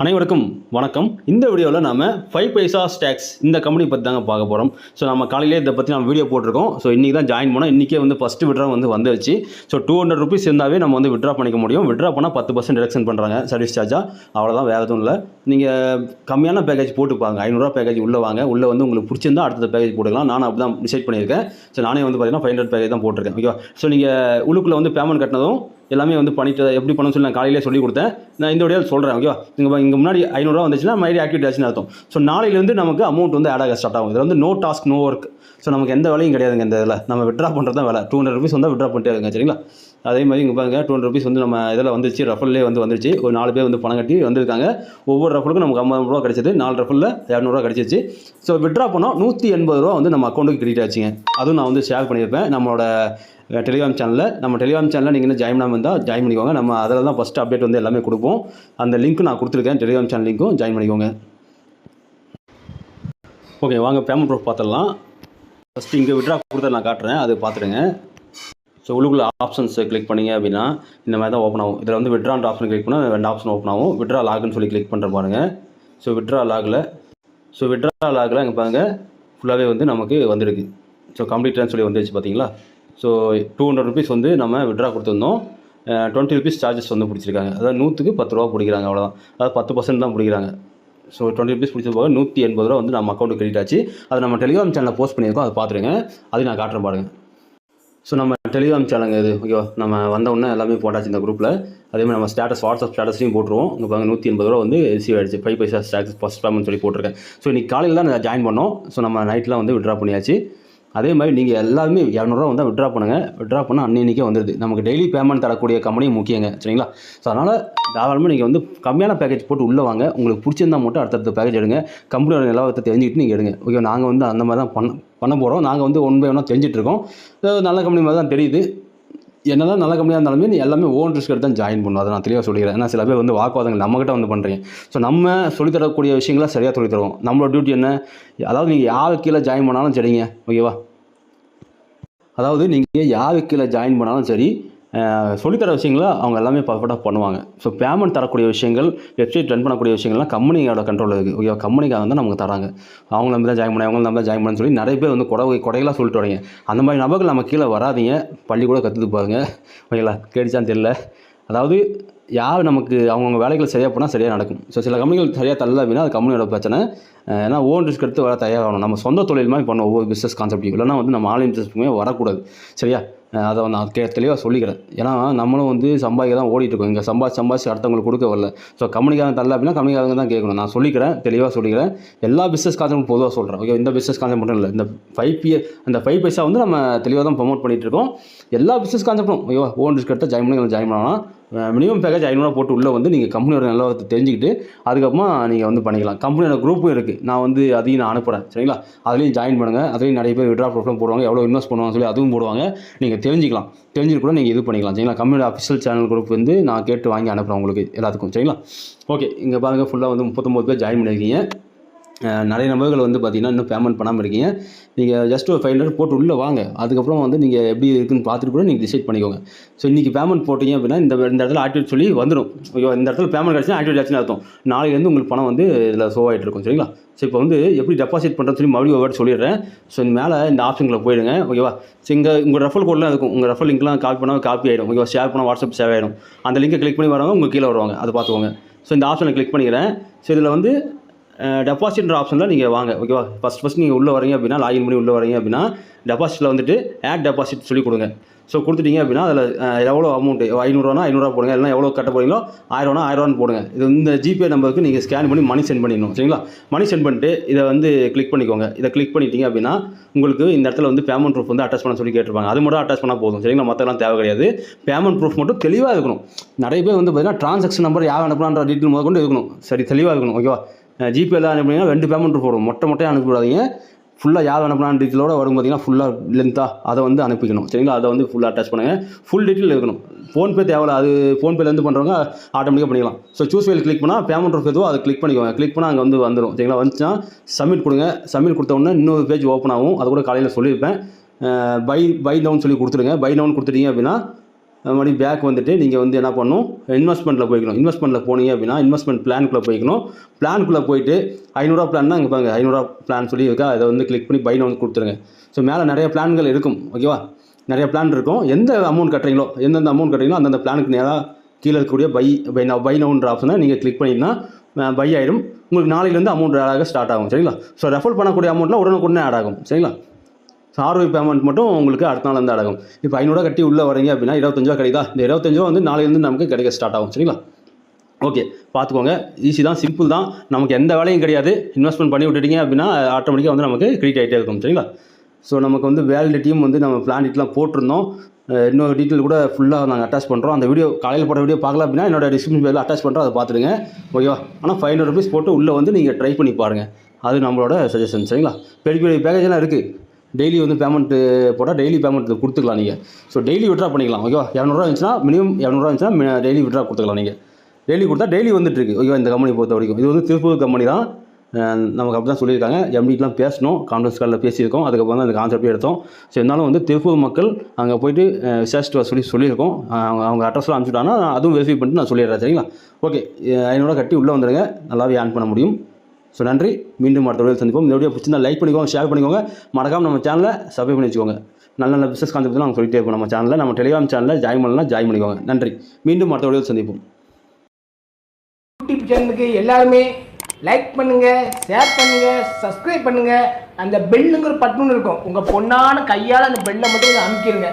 அனைவருக்கும் வணக்கம். இந்த வீடியோவில் நம்ம ஃபைவ் பைசா ஸ்டாக்ஸ் இந்த கம்பெனி பற்றி தாங்க பார்க்க போகிறோம் ஸோ நம்ம காலையிலே இதை பற்றி நம்ம வீடியோ போட்டிருக்கோம். ஸோ இன்றைக்கி தான் ஜாயின் பண்ணோம். இன்றைக்கே வந்து ஃபஸ்ட்டு விட்ரா வந்து வந்துருச்சு. ஸோ டூ ஹண்ட்ரட் ருபீஸ் இருந்தாவே நம்ம வந்து விட்ரா பண்ணிக்க முடியும். விட்ரா பண்ணால் பத்து பர்சன்ட் டிடக்ஷன் பண்ணுறாங்க சர்வீஸ் சார்ஜாக அவ்வளோதான் வேறு எதுவும் இல்லை. நீங்கள் கம்மியான பேக்கேஜ் போட்டுப்பாங்க ஐநூறுரூவா பேக்கேஜ் உள்ளே வாங்க. உள்ளே வந்து உங்களுக்கு பிடிச்சிருந்தா அடுத்த பேக்கேஜ் போட்டுக்கலாம். நான் அப்படி தான் டிசைட் பண்ணியிருக்கேன். ஸோ நானே வந்து பார்த்தீங்கன்னா ஃபைவ் ஹண்ட்ரட் பேக்கேஜ் தான் போட்டிருக்கேன். ஓகேவா ஸோ நீங்கள் உள்ளுக்குள்ளே வந்து பேமெண்ட் கட்டினதும் எல்லாமே வந்து பண்ணிட்டு எப்படி பண்ணணும்னு சொல்லி நான் காலையிலே சொல்லி கொடுத்தேன். நான் இந்த வீடியோவில் சொல்கிறேன் ஓகேவா இங்கே இங்கே முன்னாடி ஐநூறுரூவா வந்துச்சுன்னா மைடி ஆக்டிவிட்டி ஆச்சுன்னு அர்த்தம். ஸோ நாளையிலேருந்து நமக்கு அமௌண்ட் வந்து ஆட் ஆக ஸ்டார்ட் ஆகும். இதில் வந்து no task no work so நமக்கு எந்த வேலையும் கிடையாதுங்க இந்த இதில். நம்ம விட்ரா பண்ணுறது தான் வேலை. டூ ஹண்ட்ரட் ருபீஸ் வந்தால் விட்ரா பண்ணிட்டே இருங்க சரிங்களா? அதே மாதிரி இங்கே பாருங்க டூ ஹண்ட்ரட் ருபீஸ் வந்து நம்ம இதில் வந்துச்சு ரஃபல்லே வந்து வந்துருச்சு. ஒரு நாலு பேர் வந்து பணம் கட்டி வந்திருக்காங்க. ஒவ்வொரு ரஃபலுக்கும் நமக்கு ஐம்பது ரூபா கிடச்சிது நாலு ரஃபலில் இரநூறுவா கிடச்சிச்சு ஸோ விட்ரா பண்ணோம் நூற்றி எண்பது ரூபா வந்து நம்ம அக்கௌண்ட்டுக்கு கிரெடிட் ஆச்சுங்க. அதுவும் நான் வந்து ஷேர் பண்ணியிருப்பேன். நம்மளோட டெலிகிராம் சேனலில் நம்ம டெலிகிராம் சேனலில் நீங்கள் இன்னும் ஜாயின் பண்ணாமல் இருந்தால் ஜாயின் பண்ணிக்கோங்க. நம்ம அதில் தான் ஃபஸ்ட்டு அப்டேட் வந்து எல்லாமே கொடுப்போம். அந்த லிங்க் நான் கொடுத்துருக்கேன். டெலிகிராம் சேனல் லிங்க்கும் ஜாயின் பண்ணிக்கோங்க. ஓகே வாங்க பேமெண்ட் ப்ரூஃப் பார்த்துடலாம். ஃபஸ்ட்டு இங்கே விட்ரா கொடுத்த நான் காட்டுறேன். அது பார்த்துடுங்க. ஸோ உள்ளுக்குள்ள ஆப்ஷன்ஸ் கிளிக் பண்ணீங்க அப்படின்னா இந்த மாதிரி தான் ஓப்பன் ஆகும். இதில் வந்து விட்ரான்ற ஆப்ஷன் கிளிக் பண்ணால் ரெண்டு ஆப்ஷன் ஓப்பன் ஆகும். விட்ரா லாக்னு சொல்லி கிளிக் பண்ணுற பாருங்க. ஸோ விட்ரா லாகில் ஸோ விட்ரா லாகில் அங்கே பாருங்க ஃபுல்லாகவே வந்து நமக்கு வந்துருக்கு. ஸோ கம்ப்ளீட்டான்னு சொல்லி வந்துருச்சு பார்த்தீங்களா ஸோ டூ ஹண்ட்ரட் ருபீஸ் வந்து நம்ம விட்ரா கொடுத்துருந்தோம். டுவெண்ட்டி ருபீஸ் சார்ஜஸ் வந்து பிடிச்சிருக்காங்க. அதாவது நூற்றுக்கு பத்து ரூபா பிடிக்கிறாங்க அவ்வளோதான் அதாவது பத்து பர்சன்ட் தான் பிடிக்கிறாங்க. ஸோ டுவெண்ட்டி ருபீஸ் பிடிச்சது போக நூற்றி எண்பது ரூபா வந்து நம்ம அக்கௌண்ட்டு கிரெடிட் ஆச்சு. அதை நம்ம டெலிகிராம் சேனலில் போஸ்ட் பண்ணியிருக்கோம். அதை பார்த்துருங்க. அது நான் காட்டுறேன் பாருங்கள் ஸோ நம்ம டெலிகிராம் சேனலுங்க இது ஓகேவா நம்ம வந்த உடனே எல்லாமே போட்டாச்சு இந்த குரூப்பில் அதே மாதிரி நம்ம ஸ்டேட்டஸ் வாட்ஸ்அப் ஸ்டேட்டஸ்லையும் போட்டுருவோம். இங்கே பாருங்க நூற்றி எண்பது ரூபா வந்து ரிசீவ் ஆயிடுச்சு. Five paisa stocks first payment சொல்லி போட்டிருக்கேன். ஸோ இன்னைக்கு காலையில் தான் நான் ஜாயின் பண்ணோம். ஸோ நம்ம நைட்லாம் வந்து விட்ரா பண்ணியாச்சு. அதே மாதிரி நீங்கள் எல்லாருமே இரநூறுவா வந்தால் விட்ரா பண்ணுங்கள் விட்ரா பண்ணால் அன்னைக்கே வந்துடுது நமக்கு டெய்லி பேமெண்ட் தரக்கூடிய கம்பெனி முக்கியங்க. சரிங்களா? ஸோ அதனால் தாராளமாக நீங்கள் வந்து கம்மியான பேக்கேஜ் போட்டு உள்ளே வாங்க. உங்களுக்கு பிடிச்சிருந்தா மட்டும் அடுத்தடுத்த பேக்கேஜ் எடுங்க. கம்பெனியோட நிலவரத்தை தெரிஞ்சுக்கிட்டு நீங்கள் எடுங்க. ஓகே நாங்கள் வந்து அந்த மாதிரி தான் பண்ண பண்ண போகிறோம் நாங்கள் வந்து ஒன் பை ஒன்னாக தெரிஞ்சிட்டு இருக்கோம். நல்ல கம்பெனி மாதிரி தான் தெரியுது. என்னதான் நல்ல கம்பெனியாக இருந்தாலுமே நீ எல்லாமே ஓன் ரிஸ்க் எடுத்து தான் ஜாயின் பண்ணும் அதை நான் தெளிவாக சொல்லிக்கிறேன். ஏன்னா சில பேர் வந்து வாக்குவாதங்கள் நம்மகிட்ட வந்து பண்ணுறீங்க ஸோ நம்ம சொல்லித்தரக்கூடிய விஷயங்களை சரியாக சொல்லித் தருவோம். நம்மளோட டியூட்டி என்ன? அதாவது நீங்கள் யாரு கீழே ஜாயின் பண்ணாலும் சரிங்க. ஓகேவா அதாவது நீங்கள் யாரு கீழே ஜாயின் பண்ணாலும் சரி சொல்லித்தர விஷயங்களை அவங்க எல்லாமே பர்ஃபெக்டாக பண்ணுவாங்க. ஸோ பேமெண்ட் தரக்கூடிய விஷயங்கள் வெப்சைட் ரன் பண்ணக்கூடிய விஷயங்கள்லாம் கம்பெனியோட கண்ட்ரோல் இருக்குது ஓகே கம்பெனிக்காக வந்து நமக்கு தராங்க. அவங்க நம்ம தான் ஜாயின் பண்ண அவங்க நம்ம தான் ஜாயின் பண்ணு சொல்லி நிறைய பேர் வந்து குடவை குடைகளாக சொல்லிட்டு வரீங்க அந்த மாதிரி நபர்கள் நம்ம கீழே வராதிங்க. பள்ளி கூட கற்றுட்டு பாருங்க ஓகேங்களா கேட்டுச்சான்னு தெரியல. அதாவது யார் நமக்கு அவங்கவுங்க வேலைகள் சரியாக போனால் சரியாக நடக்கும். ஸோ சில கம்பெனிகள் சரியாக தரல அப்படின்னா அது கம்பெனியோட பிரச்சனை. ஏன்னா ஓன் ரிஸ்க் எடுத்து வர தயாராகணும். நம்ம சொந்த தொழில் மாதிரி பண்ணணும் ஒவ்வொரு பிஸ்னஸ் கான்செப்டையும் இல்லைன்னா வந்து நம்ம ஆன்லைன் பிஸ்னஸ்க்குமே வரக்கூடாது. சரியா? அதை நான் கே தெளிவாக சொல்லிக்கிறேன். ஏன்னா நம்மளும் வந்து சம்பாதிக்க தான் ஓடிட்டு இருக்கோம். இங்கே சம்பாதி சம்பாதிச்சு அடுத்தவங்களுக்கு கொடுக்க வரல. ஸோ கம்பெனிக்காரங்க தரல அப்படின்னா கம்பெனிக்காரங்க தான் கேட்கணும். நான் சொல்லிக்கிறேன் தெளிவாக சொல்லிக்கிறேன். எல்லா பிஸ்னஸ் கான்செப்ட் பொதுவாக சொல்கிறேன் ஓகே இந்த பிஸ்னஸ் கான்செப்ட் மட்டும் இல்லை. இந்த ஃபைவ் பி அந்த ஃபைவ் பைசா வந்து நம்ம தெளிவாக தான் ப்ரொமோட் பண்ணிகிட்டு இருக்கோம். எல்லா பிஸ்னஸ் கான்செப்டும் ஓகேவா ஓன் ரிஸ்க் எடுத்தால் ஜாயின் பண்ணி ஜாயின் பண்ணலாம். மினிமம் பேக்கேஜ் ஐநூறுவா போட்டு உள்ளே வந்து நீங்கள் கம்பெனியோட நிலவரத்தை தெரிஞ்சுக்கிட்டு அதுக்கப்புறமா நீங்கள் வந்து பண்ணிக்கலாம். கம்பெனியோட குரூப்பும் இருக்குது நான் வந்து அதையும் நான் அனுப்புகிறேன் சரிங்களா? அதுலேயும் ஜாயின் பண்ணுங்கள் அதுலேயும் நிறைய பேர் விட்ரா ப்ரூஃப்லாம் போடுவாங்க. எவ்வளோ இன்வெஸ்ட் பண்ணுவாங்க சொல்லி அதுவும் போடுவாங்க. நீங்கள் தெரிஞ்சிக்கலாம். தெரிஞ்சுட்டு கூட நீங்கள் இது பண்ணிக்கலாம். சரிங்களா? கம்பெனியோட அஃபிஷியல் சேனல் குரூப் வந்து நான் கேட்டு வாங்கி அனுப்புகிறேன் உங்களுக்கு எல்லாத்துக்கும். சரிங்களா? ஓகே இங்கே பாருங்கள் ஃபுல்லாக வந்து முப்பத்தொம்போது பேர் ஜாயின் பண்ணியிருக்கீங்க. நிறைய நபர்கள் வந்து பார்த்தீங்கன்னா இன்னும் பேமெண்ட் பண்ணாமல் இருக்கீங்க. நீங்கள் ஜஸ்ட் ஒரு ஃபைவ் ஹண்ட்ரட் போட்டு உள்ளே வாங்க. அதுக்கப்புறம் வந்து நீங்கள் எப்படி இருக்குன்னு பார்த்துட்டு கூட நீங்கள் டிசைட் பண்ணிக்கோங்க. ஸோ இன்றைக்கி பேமெண்ட் போட்டீங்க அப்படின்னா இந்த இந்த இடத்துல ஆக்டிவேட் சொல்லி வந்துடும் ஓகேவா இந்த இடத்துல பேமெண்ட் கிடச்சா ஆக்டிவேட் ஆச்சுன்னு அர்த்தம். நாளைலேருந்து உங்களுக்கு பணம் வந்து இதில் ஷோ ஆகிட்டு இருக்கும். சரிங்களா? ஸோ இப்போ வந்து எப்படி டெபாசிட் பண்ணுறதுன்னு சொல்லி மறுபடியும் ஒரு சொல்லிடுறேன். ஸோ இந்த மேலே இந்த ஆப்ஷனுக்குள்ள போயிடுங்க. ஓகேவா ஸோ இங்கே உங்கள் ரெஃபல் கோட்லாம் இருக்கும் உங்கள் ரெஃபல் லிங்க்லாம் காப்பி பண்ணால் காப்பி ஆகிடும் ஓகேவா ஷேர் பண்ணால் வாட்ஸ்அப் சேவ் ஆகிடும் அந்த லிங்கை கிளிக் பண்ணி வரவங்க உங்கள் கீழே வருவாங்க. அதை பார்த்துக்கோங்க. ஸோ இந்த ஆப்ஷனை கிளிக் பண்ணிக்கிறேன். ஸோ இதில் வந்து டெபாசிட்ன்ற ஆப்ஷனில் நீங்கள் வாங்க. ஓகேவா ஃபஸ்ட் ஃபஸ்ட் நீங்கள் உள்ளே வரீங்க அப்படின்னா லாகின் பண்ணி உள்ளே வரீங்க அப்படின்னா டெபாசிட்டில் வந்துட்டு ஆட் டெபாசிட் சொல்லி கொடுங்க. ஸோ கொடுத்துட்டீங்க அப்படின்னா அதில் எவ்வளோ அமௌண்ட்டு ஐநூறுரூவானா ஐநூறுரூவா போடுங்க. இல்லைனா எவ்வளோ கட்ட போகிறீங்களோ ஆயிரம்னா ஆயிரரூவான்னு போடுங்க. இது இந்த ஜிபே நம்பருக்கு நீங்கள் ஸ்கேன் பண்ணி மணி சென்ட் பண்ணிடணும். சரிங்களா? மணி சென்ட் பண்ணிட்டு இதை வந்து கிளிக் பண்ணிக்கோங்க. இதை கிளிக் பண்ணிட்டீங்க அப்படின்னா உங்களுக்கு இந்த இடத்துல வந்து பேமெண்ட் ப்ரூஃப் வந்து அட்டாச் பண்ண சொல்லி கேட்டிருப்பாங்க. அது மட்டும் அட்டாச் பண்ணால் போதும். சரிங்களா? மற்றலாம் தேவை கிடையாது. பேமெண்ட் ப்ரூஃப் மட்டும் தெளிவாக இருக்கணும். நிறைய பேர் வந்து பார்த்தீங்கன்னா ட்ரான்சாக்ஷன் நம்பர் யார் அனுப்பலான்ற டீட்டெயில் முதல் கொண்டு இருக்கணும். சரி தெளிவாக இருக்கணும். ஓகேவா ஜிபேல அனுப்புனீங்கன்னா ரெண்டு பேமெண்ட் ப்ரூஃப் மொட்டை மொட்டையாக அனுப்பிவிடாதீங்க. ஃபுல்லாக யார் அனுப்பினான் டீட்டெயிலோட வரும் பார்த்தீங்கன்னா ஃபுல்லாக லென்த்தாக அதை வந்து அனுப்பிக்கணும். சரிங்களா? அதை வந்து ஃபுல்லாக அட்டாச் பண்ணுங்கள் ஃபுல் டீட்டெயில் இருக்கணும். ஃபோன்பே தேவையில்ல. அது ஃபோன்பேலேருந்து பண்ணுறவங்க ஆட்டோமேட்டிக்காக பண்ணிக்கலாம். ஸோ சூஸ் ஃபைல் கிளிக் பண்ணால் பேமெண்ட் ப்ரூஃப் எதுவோ அதை கிளிக் பண்ணிக்கோங்க. கிளிக் பண்ணால் அங்கே வந்து வந்துடும் சரிங்களா? வந்துச்சுன்னா சப்மிட் கொடுங்க. சப்மிட் கொடுத்த உடனே இன்னொரு பேஜ் ஓப்பன் ஆகும். அது கூட காலையில் சொல்லியிருப்பேன். பை பை டவுன் சொல்லி கொடுத்துருங்க பை டவுன் கொடுத்துட்டீங்க அப்படின்னா அது பேக் வந்துட்டு நீங்கள் வந்து என்ன பண்ணும் இன்வெஸ்ட்மெண்ட்டில் போய்க்கணும். இன்வெஸ்ட்மெண்ட்டில் போனீங்க அப்படின்னா இன்வெஸ்ட்மெண்ட் பிளானுக்குள்ளே போய்க்கணும். பிளான்குள்ளே போயிட்டு ஐநூறுரூவா பிளான்னா இங்கே பாருங்க. ஐநூறுரூவா பிளான் சொல்லி இருக்கா? அதை வந்து கிளிக் பண்ணி பைனை வந்து கொடுத்துருங்க. ஸோ மேலே நிறைய பிளான்கள் இருக்கும். ஓகேவா நிறைய பிளான் இருக்கும். எந்த அமௌண்ட் கட்டுறீங்களோ எந்தெந்த அமௌண்ட் கட்டுறீங்களோ அந்தந்த பிளானுக்கு நேராக கீழே இருக்கக்கூடிய பை பை நவ் பை நவுன்ற ஆப்ஷனை நீங்கள் கிளிக் பண்ணிங்கன்னா பை ஆயிடும் உங்களுக்கு நாளையிலேருந்து அமௌண்ட் ஆட் ஆக ஸ்டார்ட் ஆகும். சரிங்களா? ஸோ ரெஃபர் பண்ணக்கூடிய அமௌண்ட்டில் உடனுக்குடனே ஆட் ஆகும். சரிங்களா? ஸோ ஆர்ஒய் பேமெண்ட் மட்டும் உங்களுக்கு அடுத்த நாள் வந்து அடங்கும். இப்போ ஐநூறுரூவா கட்டி உள்ளே வரீங்க அப்படின்னா இருபத்தஞ்சுவா கிடைக்குதா? இந்த இருபத்தஞ்சா வந்து நாளையிலேருந்து நமக்கு கிடைக்க ஸ்டார்ட் ஆகும். சரிங்களா? ஓகே பார்த்துக்கோங்க. ஈஸி தான் சிம்பிள் தான். நமக்கு எந்த வேலையும் கிடையாது. இன்வெஸ்ட்மெண்ட் பண்ணி விட்டுட்டீங்க அப்படின்னா ஆட்டோமேட்டிக்காக வந்து நமக்கு கிரெடிட் ஆகிட்டே இருக்கும். சரிங்களா? ஸோ நமக்கு வந்து வேலிடிட்டியும் வந்து நம்ம பிளான் போட்டிருந்தோம். இன்னொரு டீட்டெயில் கூட ஃபுல்லாக நாங்கள் அட்டாச் பண்ணுறோம் அந்த வீடியோ காலையில் போட்ட வீடியோ பார்க்கல அப்படின்னா என்னோட டிஸ்கிரிப்ஷன் பேரில் அட்டாச் பண்ணுறோம் அதை பார்த்துடுங்க. ஓகேவா ஆனால் ஃபைவ் ஹண்ட்ரட் ருபீஸ் போட்டு உள்ளே வந்து நீங்கள் ட்ரை பண்ணி பாருங்கள் அது நம்மளோட சஜஷன் சரிங்களா? பெரிய பெரிய பேக்கேஜெல்லாம் இருக்குது டெய்லி வந்து பேமெண்ட்டு போட்டால் டெய்லி பேமெண்ட் கொடுத்துக்கலாம் நீங்கள் ஸோ டெய்லி விட்ரா பண்ணிக்கலாம். ஓகேவா இரநூறுவா இருந்துச்சுன்னா மினிமம் இரநூறுவா இருந்துச்சுன்னா டெய்லி விட்ரா கொடுத்துக்கலாம் நீங்கள் டெய்லி கொடுத்தா டெய்லி வந்துட்டுருக்கு ஓகேவா இந்த கம்பெனி பொறுத்த வரைக்கும். இது வந்து திருப்பூர் கம்பெனி தான் நமக்கு அப்படி தான் சொல்லியிருக்காங்க எம்டிக்கெலாம் பேசணும். கான்ஃபரன்ஸ் காலில் பேசியிருக்கோம். அதுக்கப்புறம் தான் அந்த கான்செப்டே எடுத்தோம். ஸோ இருந்தாலும் வந்து திருப்பூர் மக்கள் அங்கே போயிட்டு விசாரிச்சுட்டு வர சொல்லி சொல்லியிருக்கோம். அவங்க அவங்க அட்ரஸ்லாம் அனுப்பிச்சுட்டாங்கன்னா அதுவும் வெரிஃபை பண்ணிட்டு நான் சொல்லிடுறேன். சரிங்களா? ஓகே ஐநூறுவா கட்டி உள்ளே வந்துடுங்க நல்லாவே ஏன் பண்ண முடியும். ஸோ நன்றி. மீண்டும் அடுத்த வீடியோ சந்திப்போம். இந்த வீடியோ பிடிச்சிருந்தா லைக் பண்ணிக்கோங்க ஷேர் பண்ணிக்கோங்க. மறக்காம நம்ம சேனலை சப்ஸ்கிரைப் பண்ணி வச்சுக்கோங்க. நல்ல நல்ல பிஸ்னஸ் கான்செப்ட் நாங்கள் சொல்லிட்டே இருப்போம் நம்ம சேனலில் நம்ம டெலிகிராம் சேனலில் ஜாயின் பண்ணலாம் ஜாயின் பண்ணிக்கோங்க. நன்றி. மீண்டும் அடுத்த வீடியோ சந்திப்போம். யூடியூப் சேனலுக்கு எல்லாருமே லைக் பண்ணுங்க ஷேர் பண்ணுங்க சப்ஸ்கிரைப் பண்ணுங்க. அந்த பெல்லுங்கிற பட்டுன்னு இருக்கும். உங்கள் பொண்ணான கையால் அந்த பெல்லை மட்டும் கொஞ்சம் அமுக்கிடுங்க